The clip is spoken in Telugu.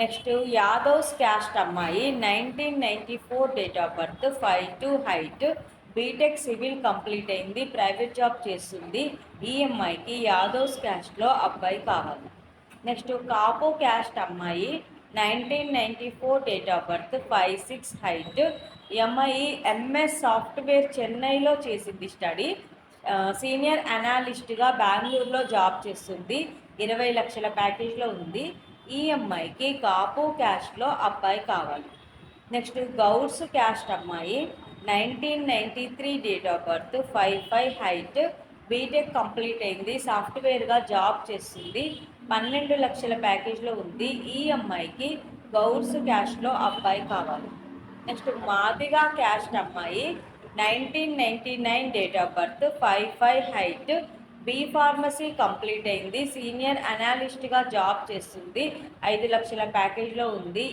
నెక్స్ట్ యాదవ్స్ క్యాస్ట్ అమ్మాయి nineteen ninety four date of birth five two height. BTech civil complete అయింది ప్రైవేట్ జాబ్ చేస్తుంది. ఈ అమ్మాయికి యాదవ్స్ క్యాస్ట్లో అబ్బాయి కావాలి. నెక్స్ట్ కాపు క్యాస్ట్ అమ్మాయి nineteen ninety four date of birth five six height. MI MS software చెన్నైలో చేసింది స్టడీ. సీనియర్ అనాలిస్ట్గా బెంగళూరులో జాబ్ చేస్తుంది. ఇరవై లక్షల ప్యాకేజ్లో ఉంది. ఈ అమ్మాయికి కాపు క్యాస్ట్లో అబ్బాయి కావాలి. నెక్స్ట్ గౌడ్స్ క్యాస్ట్ అమ్మాయి nineteen ninety three date of birth five five height BTech complete అయింది సాఫ్ట్వేర్గా జాబ్ చేస్తుంది పన్నెండు లక్షల ప్యాకేజ్లో ఉంది. ఈ అమ్మాయికి గౌడ్స్ క్యాస్ట్లో అబ్బాయి కావాలి. నెక్స్ట్ మాదిగా క్యాస్ట్ అమ్మాయి nineteen ninety nine date of birth five five height B pharmacy complete అయింది. సీనియర్ అనాలిస్ట్గా జాబ్ చేస్తుంది. ఐదు లక్షల ప్యాకేజ్లో ఉంది.